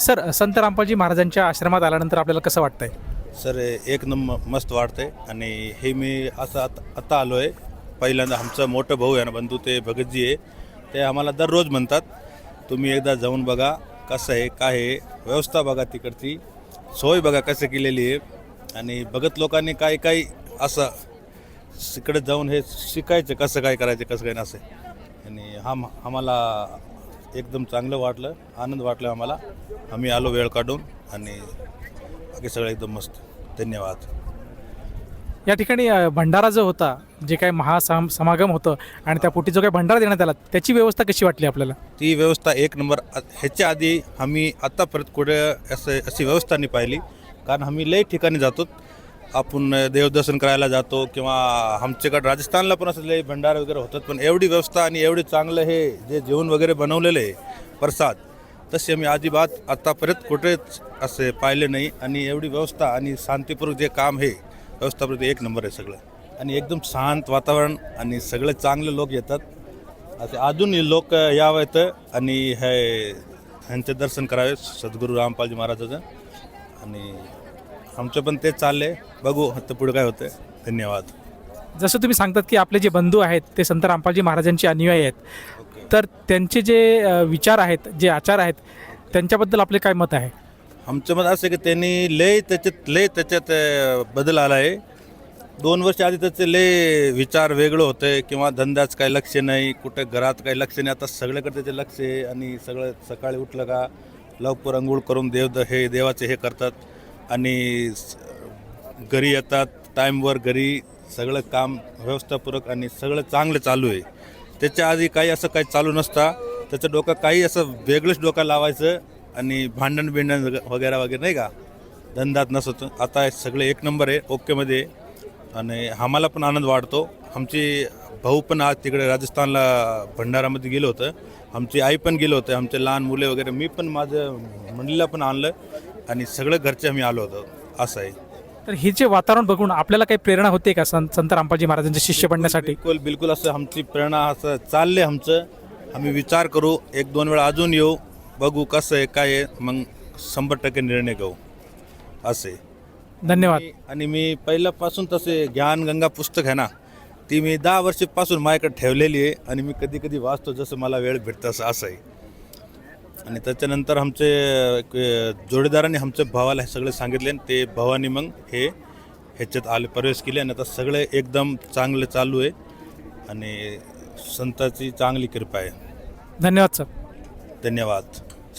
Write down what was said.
Sir संत रामपालजी महाराजांच्या आश्रमात आल्यानंतर आपल्याला कसं वाटतंय? सर एक नंबर मस्त वाटतंय. आणि हे मी असं आता आता आलो आहे पहिल्यांदा आमचं मोठं भाऊ आहे ना बंधू ते भगतजी आहे. ते आम्हाला दररोज म्हणतात तुम्ही एकदा जाऊन बघा कसं आहे काय आहे. व्यवस्था बघा तिकडची. सोय बघा कसं केलेली आहे. आणि भगत लोकांनी काय काय असं तिकडे जाऊन हे शिकायचं कसं काय करायचं कसं काय असं. आणि हा आम्हाला एकदम चांगलं वाटलं आनंद वाटला आम्हाला. आम्ही आलो वेळ काढून आणि बाकी सगळं एकदम मस्त. धन्यवाद. या ठिकाणी अ, भंडारा जो होता जे काही महासम समागम होतं आणि त्या पोटी जो काही भंडारा देण्यात आला त्याची व्यवस्था कशी वाटली आपल्याला? ती व्यवस्था एक नंबर आ- ह्याच्या आधी आम्ही आत्तापर्यंत कुठे असं अशी व्यवस्था नाही पाहिली. कारण आम्ही लई ठिकाणी जातो आपण देवदर्शन करायला जातो किंवा आमच्याकडे राजस्थानला पण असं लई वगैरे होतात पण एवढी व्यवस्था आणि एवढी चांगलं हे जे जेवण वगैरे बनवलेलं आहे प्रसाद तसे आम्ही अजिबात आत्तापर्यंत कुठेच असे पाहिले नाही. आणि एवढी व्यवस्था आणि शांतीपूर्वक जे काम हे व्यवस्थापूर्वक एक नंबर आहे सगळं. आणि एकदम शांत वातावरण आणि सगळे चांगले लोक येतात. असे अजूनही लोक यावेत आणि हे ह्यांचे दर्शन करावे सद्गुरू रामपालजी महाराजाचं. आणि आमचं पण तेच चाललंय. बघू आता पुढे काय होतं धन्यवाद. जसं तुम्ही सांगतात की आपले जे बंधू आहेत ते संत रामपालजी महाराजांचे अनुयायी आहेत. तर त्यांचे जे अ, विचार आहेत जे आचार आहेत त्यांच्याबद्दल आपले काय मत आहे? आमचं मत असं आहे की त्यांनी लय त्याच्यात लय त्याच्यात अं, बदल आला आहे दोन वर्ष आधी त्याचे लय विचार वेगळं होते किंवा धंद्याच काही लक्ष नाही कुठे घरात काही लक्ष नाही. आता सगळ्याकडे त्याचे लक्ष आहे आणि सगळं सकाळी उठलं का लवकर अंघोळ करून देव हे देवाचे हे करतात. आणि घरी येतात टाईमवर घरी सगळं काम व्यवस्थापूरक आणि सगळं चांगलं चालू आहे. त्याच्या आधी काही असं काही चालू नसता. त्याचं डोकं काही असं वेगळंच डोकं लावायचं आणि भांडण बिंडण वगैरे वगैरे नाही का? धंदात नसतं. आता सगळे एक नंबर आहे ओकेमध्ये आहे. आणि आम्हाला पण आनंद वाढतो. आमची भाऊ पण आज तिकडे राजस्थानला भंडारामध्ये गेलो होतं. आमची आई पण गेलो होतं. आमचे लहान मुले वगैरे मी पण माझं मंडळीला पण आणलं. आणि सगळे घरचे आम्ही आलो होतो. असं आहे. तर हे जे वातावरण बघून आपल्याला काही प्रेरणा होते का संत संत रामपालजी महाराजांचे शिष्य बनण्यासाठी? बिलकुल बिलकुल असं आमची प्रेरणा असं चालले आमचं. आम्ही विचार करू एक दोन वेळा अजून येऊ बघू कसं आहे काय आहे मग शंभर टक्के निर्णय घेऊ. असे धन्यवाद. आणि मी पहिल्यापासून तसे ज्ञान गंगा पुस्तक आहे ना ती मी दहा वर्षापासून माझ्याकडे ठेवलेली आहे आणि मी कधी कधी वाचतो जसं मला वेळ भेटतं असं असं आहे. आणि त्याच्यानंतर आमचे जोडीदारांनी आमच्या भावाला हे सगळे सांगितले आणि ते भावानी मग हे ह्याच्यात आले प्रवेश केले आणि आता सगळे एकदम चांगले चालू आहे आणि संताची चांगली कृपा आहे. धन्यवाद सर. धन्यवाद.